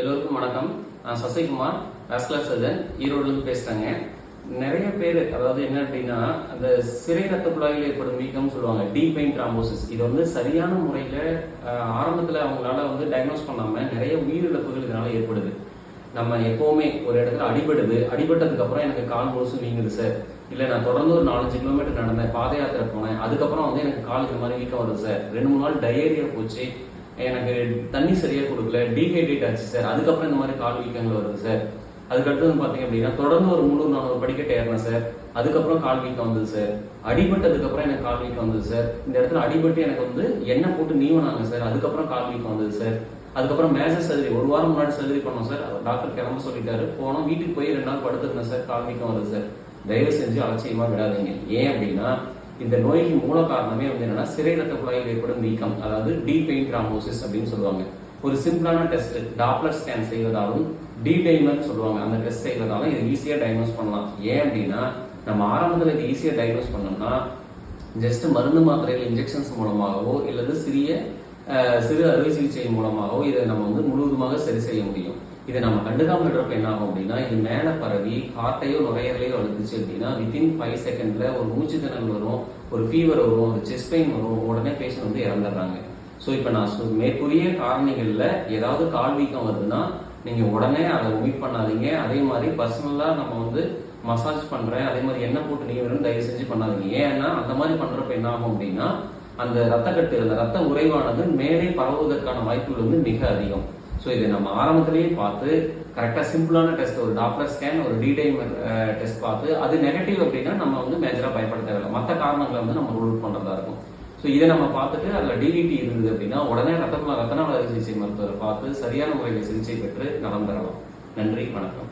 எல்லோருக்கும் வணக்கம். நான் சசிகுமார் வாஸ்குலர் சர்ஜன் ஈரோடுலேருந்து பேசுகிறேங்க நிறைய பேர் அதாவது என்ன அப்படின்னா அந்த சிறை ரத்த குழாயில் ஏற்படும் வீக்கம் சொல்லுவாங்க டீபைன் ட்ராம்போசிஸ் இது வந்து சரியான முறையில் ஆரம்பத்தில் அவங்களால வந்து டயக்னோஸ் பண்ணாமல் நிறைய உயிரிழப்புகள் இதனால் ஏற்படுது. நம்ம எப்போவுமே ஒரு இடத்துல அடிபடுது. அடிபட்டதுக்கப்புறம் எனக்கு கால் முழுசும் வீங்குது சார் இல்லை நான் தொடர்ந்து ஒரு நாலஞ்சு கிலோமீட்டர் நடந்தேன் பாத யாத்திரை போனேன். அதுக்கப்புறம் வந்து எனக்கு கால் இந்த மாதிரி வீக்கம் வருது சார் ரெண்டு மூணு நாள் டயேரியா போச்சு. எனக்கு தண்ணி சரியாக கொடுக்கல டீஹைட்ரேட் ஆச்சு சார் அதுக்கப்புறம் இந்த மாதிரி கால் வீக்கங்கள் வருது சார் அதுக்கடுத்து வந்து பார்த்தீங்க அப்படின்னா தொடர்ந்து ஒரு முந்நூறு நானூறு படிக்கட்டு ஏறினேன் சார் அதுக்கப்புறம் கால் வீக்கம் வந்தது சார் அடிபட்டதுக்கப்புறம் எனக்கு கால் வீக்கம் வந்தது சார் இந்த இடத்துல அடிபட்டு எனக்கு வந்து எண்ணெய் போட்டு நீவனாங்க சார் அதுக்கப்புறம் கால் வீக்கம் வந்தது சார் அதுக்கப்புறம் மேஜர் சர்ஜரி ஒரு வாரம் முன்னாடி சர்ஜரி பண்ணோம் சார் அவர் டாக்டர் கிளம்ப சொல்லிட்டாரு. போனோம் வீட்டுக்கு போய் ரெண்டு நாள் படுத்துருந்தேன் சார் கால் வீக்கம் வருது சார் தயவு செஞ்சு அலட்சியமாக விடாதீங்க. ஏன் அப்படின்னா இந்த நோய்க்கு மூல காரணமே வந்து என்னன்னா சிறை ரத்த குழாயில் ஏற்படும் வீக்கம் அதாவது டீபெயின் கிராமோசிஸ் அப்படின்னு சொல்லுவாங்க. ஒரு சிம்பிளான டெஸ்ட் டாப்லர் ஸ்கேன் செய்வதாலும் டிடைமர் சொல்லுவாங்க. அந்த டெஸ்ட் செய்வதாலும் இது ஈஸியாக டயக்னோஸ் பண்ணலாம். ஏன் அப்படின்னா நம்ம ஆரம்பத்தில் இது ஈஸியாக டயக்னோஸ் பண்ணோம்னா ஜஸ்ட் மருந்து மாத்திரைகள் இன்ஜெக்ஷன்ஸ் மூலமாகவோ இல்லது சிறிய சிறு அறுவை சிகிச்சை மூலமாகவோ இதை நம்ம வந்து முழுவதுமாக சரி செய்ய முடியும். இதை நம்ம கண்டுக்காம விடுறப்ப என்ன ஆகும் அப்படின்னா இது மேல பரவி ஹார்ட்டையோ நுரையீரலையோ அழுத்துச்சு அப்படின்னா வித்தின் ஃபைவ் செகண்ட்ல ஒரு மூச்சு திணல் வரும் ஒரு ஃபீவர் வரும் ஒரு செஸ்ட் பெயின் வரும் உடனே பேஷண்ட் வந்து இறந்துடுறாங்க. ஸோ இப்போ நான் மேற்கூறிய காரணிகளில் ஏதாவது கால் வீக்கம் வருதுன்னா நீங்கள் உடனே அதை ஒமிட் பண்ணாதீங்க. அதே மாதிரி பர்சனலாக நம்ம வந்து மசாஜ் பண்ணுறேன் அதே மாதிரி எண்ணெய் போட்டு நீங்கள் தயவு செஞ்சு பண்ணாதீங்க. ஏன்னா அந்த மாதிரி பண்ணுறப்ப என்ன ஆகும் அப்படின்னா அந்த ரத்தக்கட்டு அந்த ரத்த உறைவானது மேலே பரவுவதற்கான வாய்ப்புகள் வந்து மிக அதிகம். ஸோ இதை நம்ம ஆரம்பத்திலேயே பார்த்து கரெக்டாக சிம்பிளான டெஸ்ட் ஒரு டாக்டர் ஸ்கேன் ஒரு டிடைம் டெஸ்ட் பார்த்து அது நெகட்டிவ் அப்படின்னா நம்ம வந்து மேஜராக பயப்பட தேவையில்லை. மற்ற காரணங்களை வந்து நம்ம ரூல் பண்ணுறதா இருக்கும். ஸோ இதை நம்ம பார்த்துட்டு அதில் டிடிடி இருந்தது அப்படின்னா உடனே ரத்த ரத்தன சிகிச்சை மருத்துவரை பார்த்து சரியான முறையில் சிகிச்சை பெற்று நலம் பெறலாம். நன்றி வணக்கம்.